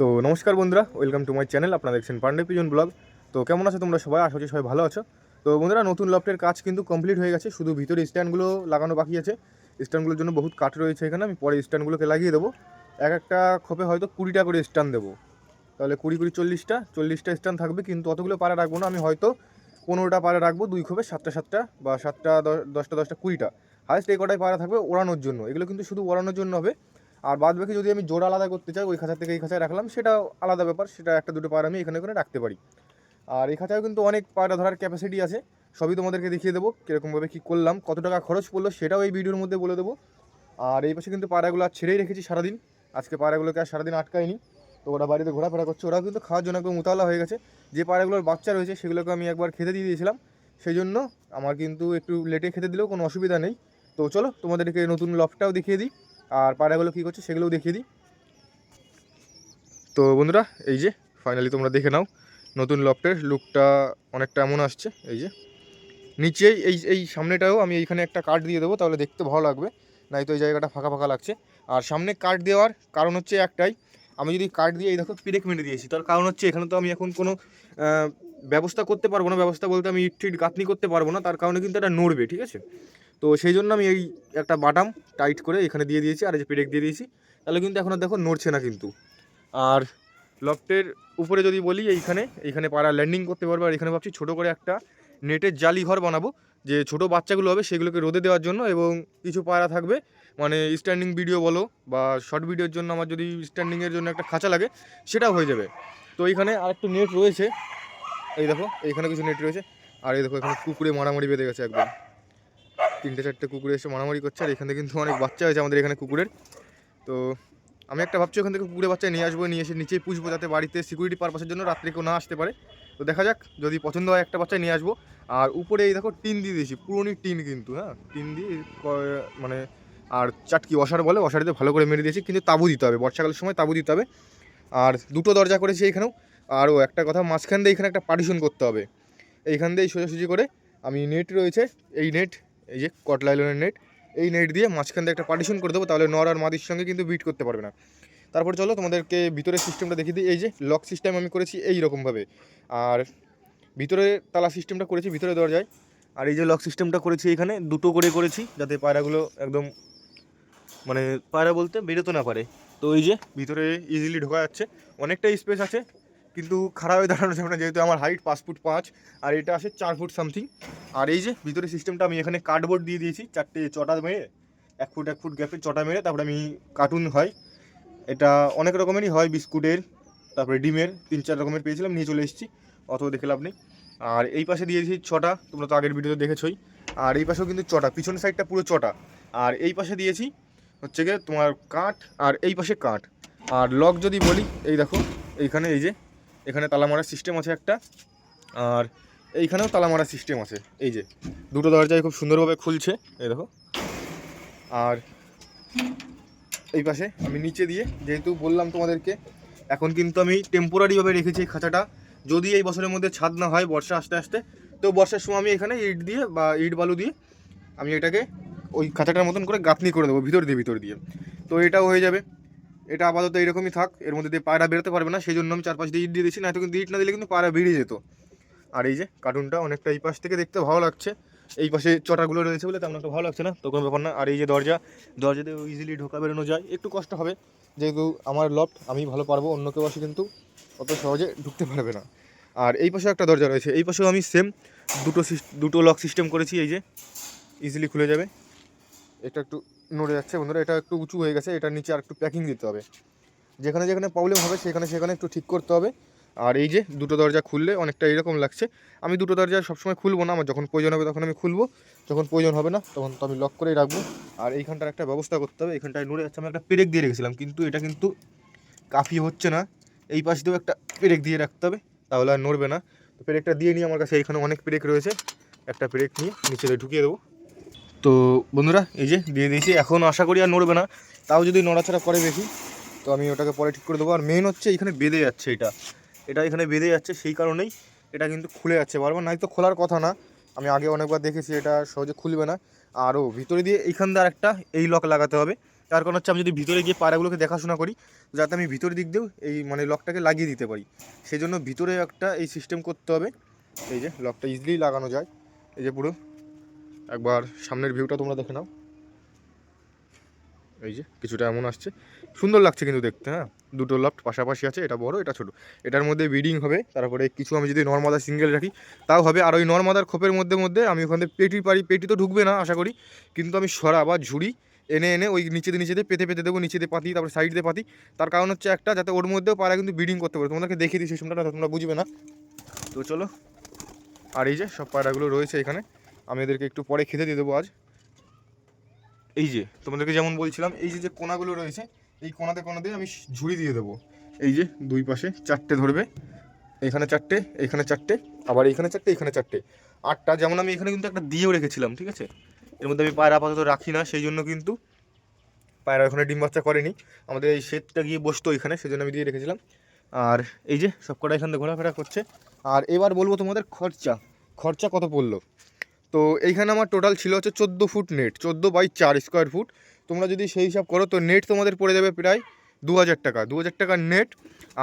তো নমস্কার বন্ধুরা, ওয়েলকাম টু মাই চ্যানেল, আপনারা দেখছেন পান্ডে পিজন ব্লগ। তো কেমন আছো তোমরা সবাই? আশা করছি সবাই ভালো আছো। তো বন্ধুরা, নতুন লফটের কাজ কিন্তু কমপ্লিট হয়ে গেছে, শুধু ভিতরে স্ট্যান্ডগুলো লাগানো বাকি আছে। স্ট্যান্ডগুলোর জন্য বহুত কাঠ রয়েছে এখানে, আমি পরে স্ট্যান্ডগুলোকে লাগিয়ে দেবো। এক একটা খোপে হয়তো কুড়িটা করে স্ট্যান্ড দেবো। তাহলে কুড়ি কুড়ি চল্লিশটা চল্লিশটা স্ট্যান্ড থাকবে, কিন্তু অতগুলো পাড়া রাখব না, আমি হয়তো পনেরোটা পাড়া রাখব, দুই খোপে সাতটা সাতটা বা সাতটা দশটা দশটা কুড়িটা। হাইস্ট এই কটাই পাড়া থাকবে ওড়ানোর জন্য। এগুলো কিন্তু শুধু ওড়ানোর জন্য হবে। আর বাদ বাকি যদি আমি জোড়া আলাদা করতে চাই, ওই খাঁচা থেকে এই খাঁচায় রাখলাম, সেটা আলাদা ব্যাপার, সেটা একটা দুটো পাড়া আমি এখানে করে রাখতে পারি। আর এই খাঁচায় কিন্তু অনেক পায়রা ধরার ক্যাপাসিটি আছে। সবই তোমাদেরকে দেখিয়ে দেবো কীরকমভাবে কী করলাম, কত টাকা খরচ পড়ল, সেটাও এই ভিডিওর মধ্যে বলে দেবো। আর এই পাশে কিন্তু পায়রাগুলো আর ছেড়েই রেখেছি সারাদিন। আজকে পায়রাগুলোকে আর সারাদিন আটকায়নি। তো ওরা বাড়িতে ঘোরাফেরা করছে, ওরাও কিন্তু খাওয়ার জন্য একদম উতালা হয়ে গেছে। যে পায়রাগুলোর বাচ্চা রয়েছে, সেগুলোকে আমি একবার খেতে দিয়ে দিয়েছিলাম। সেই জন্য আমার কিন্তু একটু লেটে খেতে দিলেও কোনো অসুবিধা নেই। তো চলো, তোমাদেরকে নতুন লফটাও দেখিয়ে দিই, আর পায়রাগুলো কী করছে সেগুলোও দেখিয়ে দিই। তো বন্ধুরা, এই যে ফাইনালি তোমরা দেখে নাও, নতুন লফটের লুকটা অনেকটা এমন আসছে, এই যে। নিচেই, এই এই সামনেটাও আমি এইখানে একটা কাঠ দিয়ে দেবো, তাহলে দেখতে ভালো লাগবে নাই তো এই জায়গাটা ফাঁকা ফাঁকা লাগছে। আর সামনে কাঠ দেওয়ার কারণ হচ্ছে একটাই, আমি যদি কাঠ দিয়ে, এই দেখো, পিরেক মেরে দিয়েছি, তার কারণ হচ্ছে এখানে তো আমি এখন কোনো ব্যবস্থা করতে পারব না, ব্যবস্থা বলতে আমি ইট টিট গাঁথনি করতে পারব না, তার কারণে কিন্তু এটা নড়বে, ঠিক আছে? তো সেই জন্য আমি এই একটা বাটাম টাইট করে এখানে দিয়ে দিয়েছি, আর এই যে পেরেক দিয়ে দিয়েছি। তাহলে কিন্তু এখন আর দেখো নড়ছে না কিন্তু। আর লফটের উপরে যদি বলি, এইখানে এইখানে পাড়া ল্যান্ডিং করতে পারব। আর এখানে ভাবছি ছোটো করে একটা নেটের জালি ঘর বানাবো, যে ছোট বাচ্চাগুলো হবে সেগুলোকে রোদে দেওয়ার জন্য, এবং কিছু পায়রা থাকবে। মানে স্ট্যান্ডিং ভিডিও বলো, বা শর্ট ভিডিওর জন্য আমার যদি স্ট্যান্ডিংয়ের জন্য একটা খাঁচা লাগে, সেটাও হয়ে যাবে। তো এইখানে আরেকটু নেট রয়েছে। এই দেখো, এইখানে কিছু নেট রয়েছে। আর এই দেখো, এখানে কুকুরে মারামারি বেঁধে গেছে একদম। তিনটে, চারটে কুকুরে এসে মারামারি করছে, আর এখানে কিন্তু অনেক বাচ্চা হয়েছে আমাদের এখানে কুকুরের। তো আমি একটা ভাবছি ওখান থেকে কুকুরের বাচ্চা নিয়ে আসব, নিয়ে এসে নিচেই পুষবো যাতে বাড়িতে সিকিউরিটি পারপাসের জন্য রাত্রে কেউ না আসতে পারে। তো দেখা যাক, যদি পছন্দ হয় একটা বাচ্চা নিয়ে আসব। আর উপরে এই দেখো টিন দিয়ে দিয়েছি, পুরোনি টিন কিন্তু হ্যাঁ? টিন দিয়ে মানে আর চাটকি অসার বলে, অসারিতে ভালো করে মেরে দিয়েছি, কিন্তু তাবু দিতে হবে, বর্ষাকালের সময় তাবু দিতে হবে। আর দুটো দরজা করেছি এখানেও আরও একটা কথা, মাঝখান দিয়ে এখানে একটা পার্টিশন করতে হবে। এইখান দিয়ে সোজাসুজি করে আমি নেট রয়েছে, এই নেট এই যে কটলাইলনের নেট এই নেট দিয়ে মাঝখান দিয়ে একটা পার্টিশন করে দেবো, তাহলে নর আর মাদির সঙ্গে কিন্তু বিট করতে পারবে না। তারপর চলো তোমাদেরকে ভিতরের সিস্টেমটা দেখিয়ে দিই, এই যে লক সিস্টেম আমি করেছি এই রকমভাবে আর ভিতরে তালা সিস্টেমটা করেছি, ভিতরে দরজায়। আর এই যে লক সিস্টেমটা করেছি এখানে, দুটো করে করেছি, যাতে পায়রাগুলো একদম মানে পায়রা বলতে বেরোতে না পারে। তো এই যে ভিতরে ইজিলি ঢোকা যাচ্ছে অনেকটা স্পেস আছে। কিন্তু খারাপ হয়ে দাঁড়ানো যাবে না যেহেতু আমার হাইট পাঁচ ফুট পাঁচ, আর এটা আসে চার ফুট সামথিং আর এই যে ভিতরে সিস্টেমটা আমি এখানে কার্ডবোর্ড দিয়ে দিয়েছি, চারটে চটা মেরে, এক ফুট এক ফুট গ্যাপে চটা মেরে, তারপরে আমি কার্টুন হয়। এটা অনেক রকমেরই হয়, বিস্কুটের, তারপরে ডিমের, তিন চার রকমের পেয়েছিলাম, নিয়ে চলে এসেছি, অত দেখে লাভ নেই। আর এই পাশে দিয়েছি ছটা, তোমরা তো আগের ভিডিওতে দেখেছই। আর এই পাশেও কিন্তু চটা পিছনের সাইডটা পুরো চটা আর এই পাশে দিয়েছি হচ্ছে গিয়ে তোমার কাঠ, আর এই পাশে কাঠ। আর লক যদি বলি, এই দেখো, এইখানে এই যে এখানে তালা মারার সিস্টেম আছে একটা, আর এইখানেও তালা মারার সিস্টেম আছে। এই যে, দুটো দরজায় খুব সুন্দরভাবে খুলছে, এই দেখো। আর এই পাশে আমি নিচে দিয়ে, যেহেতু বললাম তোমাদেরকে, এখন কিন্তু আমি টেম্পোরারিভাবে রেখেছি এই খাঁচাটা। যদি এই বছরের মধ্যে ছাদ না হয় বর্ষা আসতে আসতে, তো বর্ষার সময় আমি এখানে ইট দিয়ে বা ইট বালু দিয়ে আমি এটাকে ওই খাঁচাটার মতন করে গাঁথনি করে দেবো, ভিতর দিয়ে ভিতর দিয়ে। তো এটাও হয়ে যাবে। এটা আপাতত এরকমই থাক, এর মধ্যে দিয়ে পায়রা বেরোতে পারবে না, সেই জন্য আমি চারপাশ দিয়ে ইট দিয়ে দিচ্ছি না তো কিন্তু ইট না দিলে কিন্তু পায়রা বেরিয়ে যেত। আর এই যে কার্টুনটা অনেকটা এই পাশ থেকে দেখতে ভালো লাগছে। এই পাশে চটাগুলো রয়েছে বলে তেমন একটা ভালো লাগছে না, তো কোনো ব্যাপার না। আর এই যে দরজা দরজা দিয়ে ইজিলি ঢোকা বেরোনো যায়। একটু কষ্ট হবে, যেহেতু আমার লফট আমি ভালো পারব, অন্য কেউ আসে কিন্তু অত সহজে ঢুকতে পারবে না। আর এই পাশেও একটা দরজা রয়েছে, এই পাশেও আমি সেম দুটো দুটো লক সিস্টেম করেছি, এই যে ইজিলি খুলে যাবে। এটা একটু নড়ে যাচ্ছে। বন্ধুরা, এটা একটু উঁচু হয়ে গেছে এটার নিচে আর একটু প্যাকিং দিতে হবে। যেখানে যেখানে প্রবলেম হবে, সেখানে সেখানে একটু ঠিক করতে হবে। আর এই যে দুটো দরজা খুললে অনেকটা এরকম লাগছে। আমি দুটো দরজা সবসময় খুলবো না, আমার যখন প্রয়োজন হবে তখন আমি খুলবো। যখন প্রয়োজন হবে না, তখন তো আমি লক করেই রাখব। আর এইখানটার একটা ব্যবস্থা করতে হবে। এইখানটায় নড়ে যাচ্ছে, আমি একটা পেরেক দিয়ে রেখেছিলাম, কিন্তু এটা কিন্তু কাফি হচ্ছে না। এই পাশ দিয়েও একটা পেরেক দিয়ে রাখতে হবে, তাহলে আর নড়বে না। তো পেরেকটা দিয়ে নিয়ে আমার কাছে এইখানে অনেক পেরেক রয়েছে। একটা পেরেক নিয়ে নিচে ঢুকিয়ে দেবো। তো বন্ধুরা, এই যে দিয়ে দিয়েছি। এখন আশা করি আর নড়বে না। তাও যদি নড়াচড়া করে বেশি, তো আমি ওটাকে পরে ঠিক করে দেবো। আর মেন হচ্ছে এখানে বেঁধে যাচ্ছে এটা। এটা এখানে বেঁধে যাচ্ছে সেই কারণেই এটা কিন্তু খুলে যাচ্ছে বারবার নাই তো খোলার কথা না। আমি আগে অনেকবার দেখেছি এটা সহজে খুলবে না। আরও ভিতরে দিয়ে এইখান দিয়ে একটা এই লক লাগাতে হবে। তার কারণ হচ্ছে আমি যদি ভিতরে গিয়ে পায়রাগুলোকে দেখাশোনা করি, যাতে আমি ভিতরের দিক দিয়েও এই মানে লকটাকে লাগিয়ে দিতে পারি। সেই জন্য ভিতরে একটা এই সিস্টেম করতে হবে। এই যে লকটা ইজিলি লাগানো যায়। এই যে পুরো একবার সামনের ভিউটা তোমরা দেখে নাও। এই যে, কিছুটা এমন আসছে। সুন্দর লাগছে কিন্তু দেখতে হ্যাঁ? দুটো লফট পাশাপাশি আছে, এটা বড়, এটা ছোট। এটার মধ্যে বিডিং হবে, তারপরে কিছু আমি যদি নর্মাদা সিঙ্গেল রাখি, তাও হবে। আর ওই নর্মাদার খোপের মধ্যে মধ্যে আমি ওখান থেকে পেটি পারি, পেটি তো ঢুকবে না, আশা করি। কিন্তু আমি সরা বা ঝুড়ি এনে এনে ওই নিচে দিয়ে নিচে দিয়ে পেতে পেতে দেবো নিচে দিয়ে পাতি, তারপরে সাইড দিয়ে পাতি। তার কারণ হচ্ছে একটা, যাতে ওর মধ্যেও পায়রা কিন্তু ব্রিডিং করতে পারে। তোমাদেরকে দেখিয়ে দিই সিস্টেমটা তোমরা বুঝবে না। তো চলো, আর এই যে সব পায়রাগুলো রয়েছে এখানে। আমি এদেরকে একটু পরে খেতে দিয়ে দেবো আজ। এই যে, তোমাদেরকে যেমন বলছিলাম, এই যে যে কোনাগুলো রয়েছে, এই কোনাতে কোনাতে আমি ঝুড়ি দিয়ে দেবো। এই যে দুই পাশে চারটে ধরবে, এখানে চারটে এখানে চারটে, আবার এইখানে চারটে, এখানে চারটে। আটটা, যেমন আমি এখানে কিন্তু একটা দিয়েও রেখেছিলাম, ঠিক আছে? এর মধ্যে আমি পায়রা আপাতত রাখি না, সেই জন্য কিন্তু পায়রা ওখানে ডিম বাচ্চা করেনি। আমাদের এই শেডটা গিয়ে বসতো এখানে, সেই জন্য আমি দিয়ে রেখেছিলাম। আর এই যে সব কটা এখান থেকে ঘোরাফেরা করছে। আর এবার বলব তোমাদের খরচা। খরচা কত পড়ল? তো এইখানে আমার টোটাল ছিল হচ্ছে চোদ্দ ফুট নেট চোদ্দ বাই চার স্কোয়ার ফুট তোমরা যদি সেই হিসাব করো, তো নেট তোমাদের পড়ে যাবে প্রায় দু হাজার টাকা দু হাজার টাকার নেট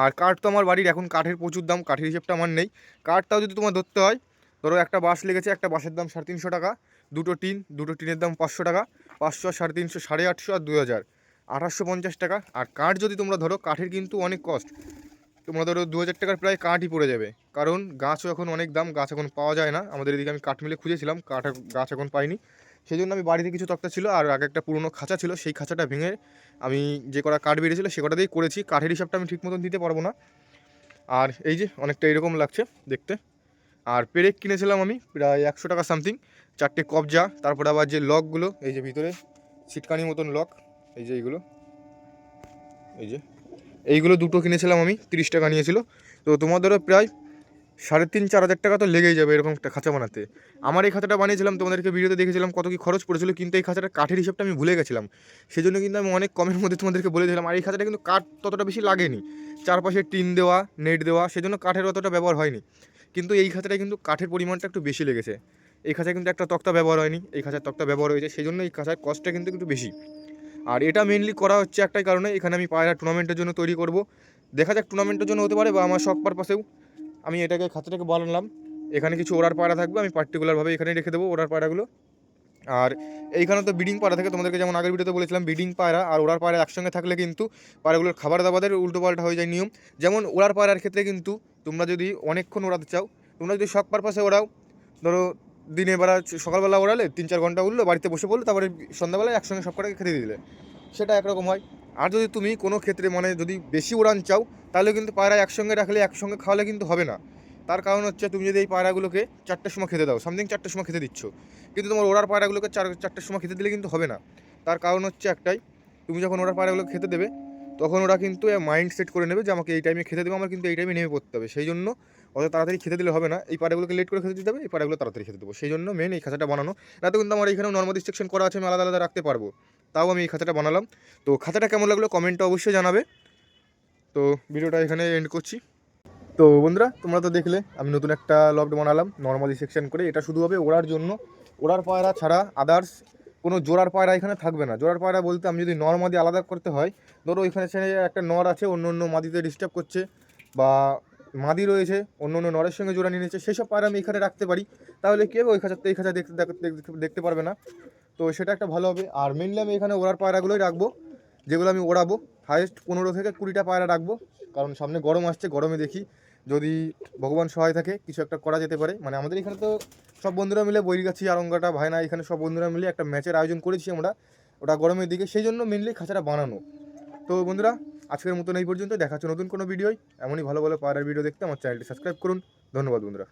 আর কাঠ তো আমার বাড়ির, এখন কাঠের প্রচুর দাম, কাঠের হিসেবটা আমার নেই। কাঠটাও যদি তোমার ধরতে হয়, ধরো একটা বাঁশ লেগেছে, একটা বাঁশের দাম সাড়ে তিনশো টাকা, দুটো টিন, দুটো টিনের দাম পাঁচশো টাকা, পাঁচশো আর সাড়ে তিনশো, সাড়ে আটশো আর দু হাজার। আঠাশশো পঞ্চাশ টাকা। আর কাঠ যদি তোমরা ধরো, কাঠের কিন্তু অনেক কস্ট তোমরা ধরো দু হাজার টাকার প্রায় কাঠই পড়ে যাবে। কারণ গাছও এখন অনেক দাম, গাছ এখন পাওয়া যায় না। আমাদের এদিকে আমি কাঠ মিলে খুঁজেছিলাম, কাঠ গাছ এখন পাইনি। সেই জন্য আমি বাড়িতে কিছু তক্তা ছিল আর আগে একটা পুরনো খাঁচা ছিল, সেই খাঁচাটা ভেঙে আমি যে কটা কাঠ বেরিয়েছিল সে কটা দিয়েই করেছি। কাঠের হিসাবটা আমি ঠিক মতন দিতে পারব না। আর এই যে অনেকটা এরকম লাগছে দেখতে। আর পেরেক কিনেছিলাম আমি প্রায় একশো টাকা সামথিং। চারটে কবজা, তারপরে আবার যে লকগুলো, এই যে ভিতরে ছিটকানির মতন লক, এই যে এইগুলো। এই যে এইগুলো দুটো কিনেছিলাম আমি, তিরিশ টাকা নিয়েছিল। তো তোমাদেরও প্রায় সাড়ে তিন, চার হাজার টাকা তো লেগেই যাবে এরকম একটা খাঁচা বানাতে। আমার এই খাঁচাটা বানিয়েছিলাম, তোমাদেরকে ভিডিওতে দেখেছিলাম কত কি খরচ পড়েছিল, কিন্তু এই খাঁচাটা কাঠের হিসাবটা আমি ভুলে গেছিলাম। সেই জন্য কিন্তু আমি অনেক কমের মধ্যে তোমাদেরকে বলে দিলাম, আর এই খাঁচাটা কিন্তু কাঠ ততটা বেশি লাগেনি। চারপাশে টিন দেওয়া, নেট দেওয়া, সেজন্য কাঠের অতটা ব্যবহার হয়নি। কিন্তু এই খাঁচাটায় কিন্তু কাঠের পরিমাণটা একটু বেশি লেগেছে। এই খাঁচায় কিন্তু একটা তক্তা ব্যবহার হয়নি, এই খাঁচার তক্তা ব্যবহার হয়েছে সেই জন্য এই খাঁচার কস্টটা কিন্তু একটু বেশি। আর এটা মেনলি করা হচ্ছে একটাই কারণে, এখানে আমি পায়রা টুর্নামেন্টের জন্য তৈরি করব। দেখা যাক টুর্নামেন্টের জন্য হতে পারে বা আমার শখ পারপাসেও আমি এটাকে খাতাটাকে বানালাম এখানে কিছু ওড়ার পায়রা থাকবে, আমি পার্টিকুলারভাবে এখানে রেখে দেবো ওড়ার পায়রাগুলো। আর এইখানে তো বিডিং পায়রা থাকে, তোমাদেরকে যেমন আগের ভিডিওতে বলেছিলাম বিডিং পায়রা আর ওড়ার পায়রা একসঙ্গে থাকলে কিন্তু পায়রাগুলোর খাবার দাবারের উল্টোপাল্টা হয়ে যায় নিয়ম। যেমন ওড়ার পায়রার ক্ষেত্রে কিন্তু তোমরা যদি অনেকক্ষণ ওড়াতে চাও, তোমরা যদি শখ পারপাসে ওড়াও, ধরো দিনের বেলা সকালবেলা ওড়ালে তিন চার ঘণ্টা উঠল, বাড়িতে বসে পড়ল, তারপরে সন্ধ্যাবেলায় একসঙ্গে সব কটাকে খেতে দিলে। সেটা একরকম হয়। আর যদি তুমি কোনো ক্ষেত্রে মানে যদি বেশি উড়ান চাও, তাহলে কিন্তু পায়রা একসঙ্গে রাখলে, একসঙ্গে খাওয়ালে কিন্তু হবে না। তার কারণ হচ্ছে তুমি যদি এই পায়রাগুলোকে চারটের সময় খেতে দাও সামথিং চারটের সময় খেতে দিচ্ছ। কিন্তু তোমার ওড়ার পায়রাগুলোকে চার, চারটের সময় খেতে দিলে কিন্তু হবে না। তার কারণ হচ্ছে একটাই, তুমি যখন ওড়ার পায়রাগুলোকে খেতে দেবে, তখন ওরা কিন্তু মাইন্ড সেট করে নেবে যে আমাকে এই টাইমে খেতে দেবে, আমার কিন্তু এই টাইমে নেমে পড়তে হবে। সেই জন্য অত তাড়াতাড়ি খেতে দিলে হবে না। এই পায়রাগুলোকে লেট করে খেতে দিতে হবে, এই পায়রাগুলো তাড়াতাড়ি খেতে দেবো। সেই জন্য মেন এই খাঁচাটা বানানো। রাতে কিন্তু আমার এখানেও নর্মাল সেকশন করা আছে, আমি আলাদা আলাদা রাখতে পারব। তাও আমি এই খাঁচাটা বানালাম। তো খাঁচাটা কেমন লাগল কমেন্টটা অবশ্যই জানাবে। তো ভিডিওটা এখানে এন্ড করছি। তো বন্ধুরা, তোমরা তো দেখলে, আমি নতুন একটা লকড বানালাম নর্মালি সেকশন করে। এটা শুধু হবে ওড়ার জন্য। ওড়ার পায়রা ছাড়া আদার্স কোনো জোড়ার পায়রা এখানে থাকবে না। জোড়ার পায়রা বলতে আমি যদি নর মাদি আলাদা করতে হয়, ধরো ছেড়ে একটা নর আছে, অন্য অন্য মাদিতে ডিস্টার্ব করছে, বা মাদি রয়েছে, অন্য অন্য নরের সঙ্গে জোড়া নিয়ে নিচ্ছে, সেসব পায়রা আমি এখানে রাখতে পারি। তাহলে কী হবে ওই খাঁচাতে এই খাঁচা দেখতে দেখতে- দেখতে পারবে না? তো সেটা একটা ভালো হবে। আর মেনলি আমি এখানে ওড়ার পায়রাগুলোই রাখব, যেগুলো আমি ওড়াবো। হায়েস্ট পনেরো থেকে কুড়িটা পায়রা রাখব, কারণ সামনে গরম আসছে, গরমে দেখি যদি ভগবান সহায় থাকে, কিছু একটা করা যেতে পারে। মানে আমাদের এখানে তো সব বন্ধুরা মিলে বৈরিগাছি, আরঙ্গাটা ভাইনা এখানে সব বন্ধুরা মিলে একটা ম্যাচের আয়োজন করেছি আমরা। ওটা গরমের দিকে, সেই জন্য মেনলি খাঁচাটা বানানো। তো বন্ধুরা আজকের মতন এই পর্যন্ত। দেখা হচ্ছে নতুন কোনো ভিডিওই এমনই ভালো ভালো পাওয়ার ভিডিও দেখতে। আমার চ্যানেলটি সাবস্ক্রাইব করুন। ধন্যবাদ বন্ধুরা।